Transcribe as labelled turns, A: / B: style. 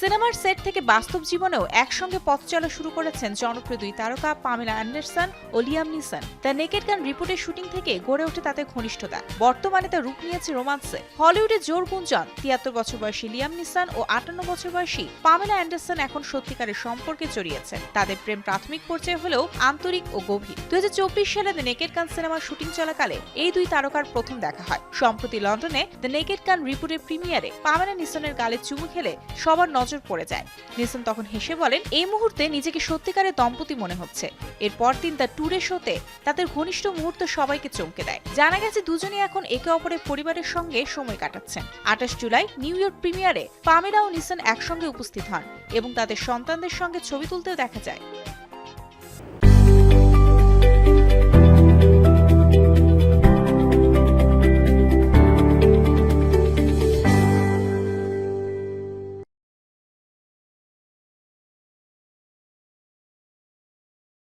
A: সিনেমার সেট থেকে বাস্তব জীবনেও একসঙ্গে পথ চলা শুরু করেছেন জনপ্রিয় দুই তারকা Pamela Anderson O Liam Neeson. The naked gun রিপোর্টের শুটিং থেকে গড়ে ওঠে তাদের ঘনিষ্ঠতা। বর্তমানে তা রূপ নিয়েছে রোমান্সে। হলিউডে জোর গুঞ্জন, তিয়াত্তর বছর বয়সী লিয়াম নিসান ও আটান্ন বছর বয়সী পামেলা অ্যান্ডারসন এখন সত্যিকারের সম্পর্কে জড়িয়েছেন। তাদের প্রেম প্রাথমিক পর্যায়ে হলেও আন্তরিক ও গভীর। দুই হাজার চব্বিশ সালে দ্য নেকেড গান সিনেমার শুটিং চলাকালে এই দুই তারকার প্রথম দেখা হয়। সম্প্রতি লন্ডনে দ্য নেকেড গান রিপোর্টের প্রিমিয়ারে পামেলা নিসনের গালে চুমু খেলে সবার নজর পড়ে যায়। নিলসন তখন হেসে বলেন, এই মুহূর্তে নিজেকে সত্যিকারের দম্পতি মনে হচ্ছে। এরপর দিন তার ট্যুরে শোতে তাদের ঘনিষ্ঠ মুহূর্ত সবাইকে চমকে দেয়। জানা গেছে দুজনই এখন একে অপরের পরিবারের সঙ্গে সময় কাটাচ্ছেন। আঠাশ জুলাই নিউ ইয়র্ক প্রিমিয়ারে পামেরা ও নিসন একসঙ্গে উপস্থিত হন এবং তাদের সন্তানদের সঙ্গে ছবি তুলতেও দেখা যায়।